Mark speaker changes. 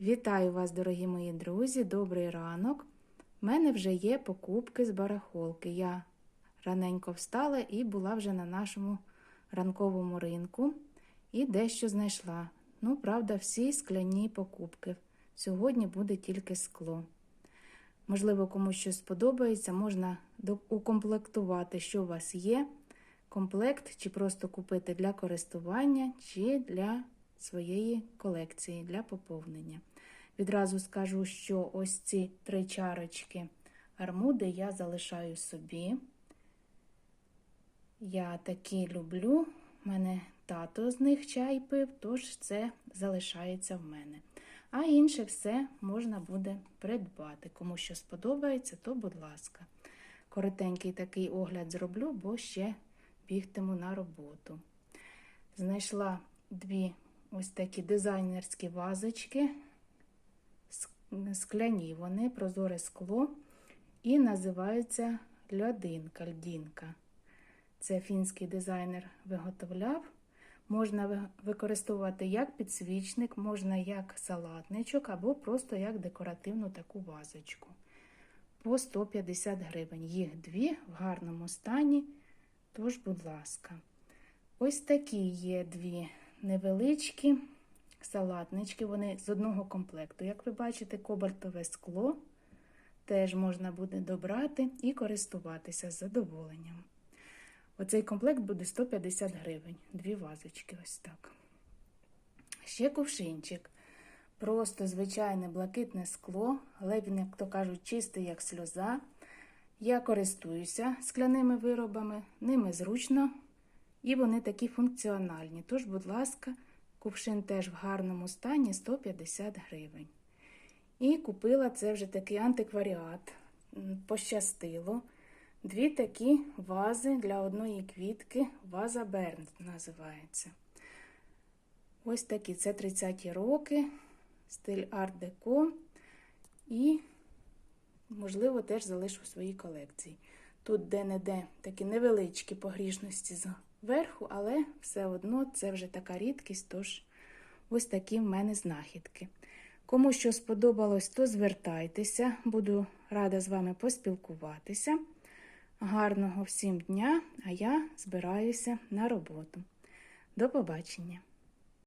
Speaker 1: Вітаю вас, дорогі мої друзі! Добрий ранок. У мене вже є покупки з барахолки. Я раненько встала і була вже на нашому ранковому ринку і дещо знайшла. Ну, правда, всі скляні покупки. Сьогодні буде тільки скло. Можливо, комусь щось сподобається, можна укомплектувати, що у вас є. Комплект, чи просто купити для користування, чи для своєї колекції, для поповнення. Відразу скажу, що ось ці три чарочки армуди я залишаю собі. Я такі люблю. У мене тато з них чай пив, тож це залишається в мене. А інше все можна буде придбати. Кому що сподобається, то будь ласка. Коротенький такий огляд зроблю, бо ще бігтиму на роботу. Знайшла дві ось такі дизайнерські вазочки. Скляні вони, прозоре скло, і називаються льодинка, льдінка. Це фінський дизайнер виготовляв. Можна використовувати як підсвічник, можна як салатничок, або просто як декоративну таку вазочку. По 150 гривень. Їх дві в гарному стані. Тож, будь ласка. Ось такі є дві невеличкі салатнички. Вони з одного комплекту. Як ви бачите, кобальтове скло теж можна буде добрати і користуватися з задоволенням. Оцей комплект буде 150 гривень. Дві вазочки, ось так. Ще кувшинчик. Просто звичайне блакитне скло, але він, як то кажуть, чистий, як сльоза. Я користуюся скляними виробами, ними зручно і вони такі функціональні. Тож, будь ласка, кувшин теж в гарному стані 150 гривень. І купила це вже такий антикваріат. Пощастило. Дві такі вази для одної квітки. Ваза Берн називається. Ось такі. Це 30-ті роки, стиль арт-деко. І, можливо, теж залишу в своїй колекції. Тут де-не-де такі невеличкі погрішності зверху, але все одно це вже така рідкість, тож ось такі в мене знахідки. Кому що сподобалось, то звертайтеся. Буду рада з вами поспілкуватися. Гарного всім дня, а я збираюся на роботу. До побачення!